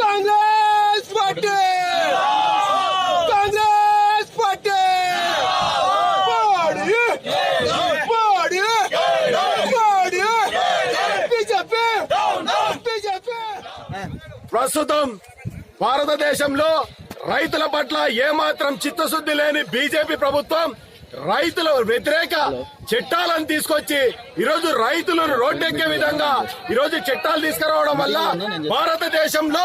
Congress party! Congress party! Modi Modi Modi BJP! BJP! ప్రస్తుతం భారతదేశంలో రైతుల పట్ల ఏమాత్రం చిత్తశుద్ధి లేని బీజేపీ ప్రభుత్వం రైతుల వ్యతిరేక చట్టాలను తీసుకొచ్చి ఈరోజు రైతులను రోడ్డెక్కే విధంగా ఈరోజు చట్టాలు తీసుకురావడం వల్ల భారతదేశంలో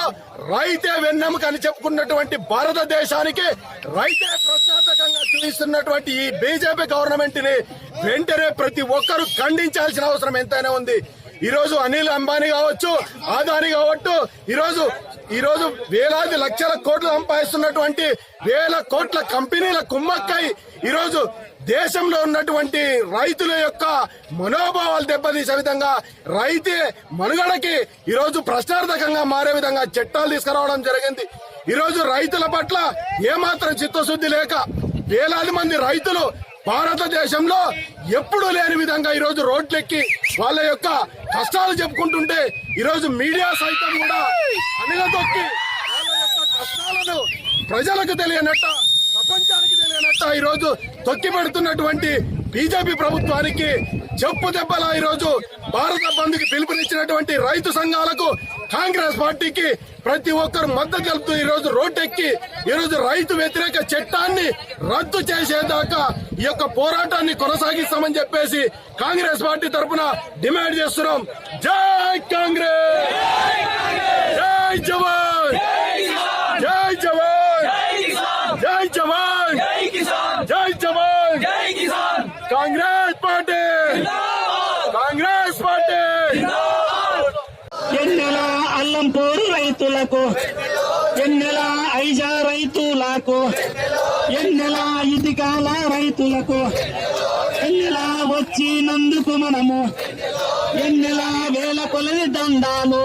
రైతే వెన్నెముక అని చెప్పుకున్నటువంటి భారతదేశానికి రైతే ప్రశ్నార్థకంగా చూపిస్తున్నటువంటి ఈ బీజేపీ గవర్నమెంట్ని వెంటనే ప్రతి ఒక్కరూ ఖండించాల్సిన అవసరం ఎంతైనా ఉంది. ఈరోజు అనిల్ అంబానీ కావచ్చు ఆదాని కావచ్చు ఈరోజు ఈరోజు వేలాది లక్షల కోట్లు సంపాదిస్తున్నటువంటి వేల కోట్ల కంపెనీల కుమ్మక్కై ఈరోజు దేశంలో ఉన్నటువంటి రైతుల యొక్క మనోభావాలు దెబ్బతీసే విధంగా రైతే మనుగడకి ఈరోజు ప్రశ్నార్థకంగా మారే విధంగా చట్టాలు తీసుకురావడం జరిగింది. ఈరోజు రైతుల పట్ల ఏమాత్రం చిత్తశుద్ధి లేక వేలాది మంది రైతులు భారతదేశంలో ఎప్పుడు లేని విధంగా ఈరోజు రోడ్లెక్కి వాళ్ళ యొక్క కష్టాలు చెప్పుకుంటుంటే ఈరోజు మీడియా సైతం కూడా అణిగదొక్కి వాళ్ళ యొక్క కష్టాలను ప్రజలకు తెలియనట్ట ప్రపంచానికి తెలియనట్ట ఈరోజు తొక్కి పెడుతున్నటువంటి బీజేపీ ప్రభుత్వానికి చెప్పు దెబ్బలా ఈ రోజు భారత బంద్కి పిలుపునిచ్చినటువంటి రైతు సంఘాలకు కాంగ్రెస్ పార్టీకి ప్రతి ఒక్కరు మద్దతు తెలుపుతూ ఈరోజు రోడ్డెక్కి ఈరోజు రైతు వ్యతిరేక చట్టాన్ని రద్దు చేసేదాకా ఈ యొక్క పోరాటాన్ని కొనసాగిస్తామని చెప్పేసి కాంగ్రెస్ పార్టీ తరఫున డిమాండ్ చేస్తున్నాం. జై కాంగ్రెస్! జై జవాన్! జై జవాన్ జై జవాన్ జై జవాన్ కాంగ్రెస్ పార్టీ కాంగ్రెస్ పార్టీ! ఎన్నెల అల్లంపూరు రైతులకు ఎన్నెల ఐజా రైతులకు ఎన్నెల ఇదికాల రైతులకు ఎన్నెల వచ్చినందుకు మనము ఎన్నెల వేల కొలని దండాలు